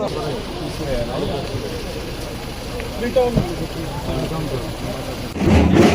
Three times. Three times.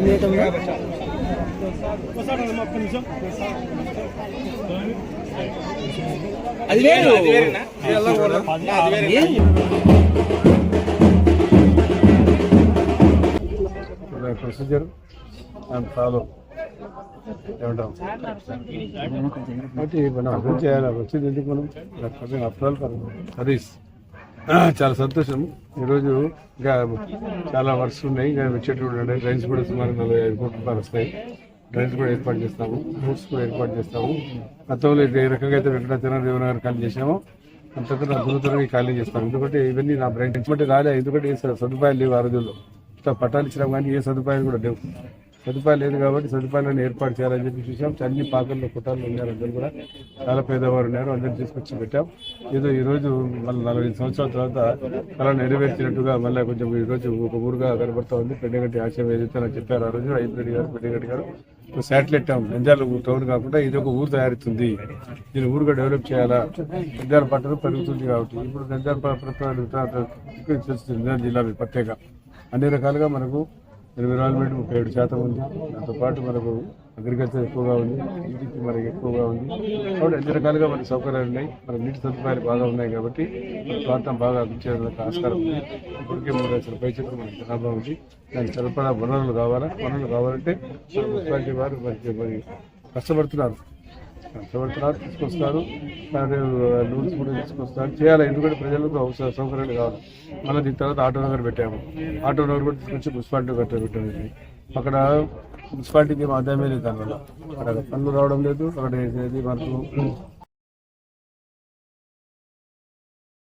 నేటంగా అది వేరు procedure and follow ఏమంటాం కాబట్టి మనం అర్థం చేయాలి. వచ్చింది ఎందుకు మనం? అప్రాల్ సర్వీస్ చాలా సంతోషం. ఈరోజు ఇంకా చాలా వర్క్స్ ఉన్నాయి. ఇంకా వచ్చేటువంటి ఉన్నాయి డ్రైన్స్ కూడా సుమారు నలభై ఐదు కోట్ల రూపాయలు వస్తాయి. డ్రైన్స్ కూడా ఏర్పాటు చేస్తాము. రూట్స్ కూడా ఏర్పాటు చేస్తాము. గతంలో ఏ రకంగా అయితే వెంకటాచరణ దేవనగర్ ఖాళీ చేసామో అంతకన్నా అద్భుతంగా ఖాళీ చేస్తాము ఎందుకంటే ఇవన్నీ నా బ్రెయిన్ ఎందుకంటే రాలే ఎందుకంటే ఏ సదుపాయాలు లేవు ఆ రోజుల్లో. పట్టాలు ఇచ్చినాం కానీ ఏ సదుపాయాలు కూడా లేవు. సదుపాయాలు లేదు కాబట్టి సదుపాయాలను ఏర్పాటు చేయాలని చెప్పి చూసాం అన్ని పాకల్లో కుటాల్లో ఉన్నారు అందరూ కూడా. చాలా పేదవారు ఉన్నారు అందరిని తీసుకొచ్చి పెట్టాం. ఏదో ఈరోజు మళ్ళీ నలభై ఐదు సంవత్సరాల తర్వాత అలా నెరవేర్చినట్టుగా మళ్ళీ కొంచెం ఈరోజు ఒక ఊరుగా కనబడుతూ ఉంది. పెండగట్టి ఆశయం ఏదైతే నాకు చెప్పారు ఆ రోజు ఐదు గారు పెండగట్టి గారు శాటిలైట్ టౌన్ నంద్యాల టౌన్ కాకుండా ఇది ఒక ఊరు తయారుతుంది దీన్ని ఊరుగా డెవలప్ చేయాలా? నంద్యాల పట్టణం పెరుగుతుంది కాబట్టి. ఇప్పుడు నంద్యాల జిల్లా ప్రత్యేక అన్ని రకాలుగా మనకు ఎన్విరాన్మెంట్ ముప్పై ఏడు శాతం ఉంది. దాంతో పాటు మనకు అగ్రికల్చర్ ఎక్కువగా ఉంది. ఇంటికి మనకి ఎక్కువగా ఉంది. కాబట్టి అన్ని రకాలుగా మనకి సౌకర్యాలు ఉన్నాయి. మన నీటి సదుపాయాలు బాగా ఉన్నాయి కాబట్టి మన ప్రాంతం బాగా అభివృద్ధి ఆస్కారం ఉంది. ఇప్పటికే మూడు లక్షల పైచక్రం మనకి జనాభా ఉంది. దానికి సరిపడా వనరులు కావాలా? వనరులు కావాలంటే మన మున్సిపాలిటీ వారు మనకి మరి కష్టపడుతున్నారు. కష్టపడుతున్నారు తీసుకొస్తారు రూల్స్ కూడా తీసుకొస్తారు చేయాలి ఎందుకంటే ప్రజలకు సౌకర్యాలు కావాలి. మళ్ళీ దీని తర్వాత ఆటో నగర్ పెట్టాము. ఆటో నగర్ కూడా తీసుకొచ్చి మున్సిపాలిటీ కట్ట పెట్టాము అక్కడ మున్సిపాలిటీకి ఏం ఆదాయమే లేదు దానివల్ల. అక్కడ పనులు రావడం లేదు అక్కడ మనకు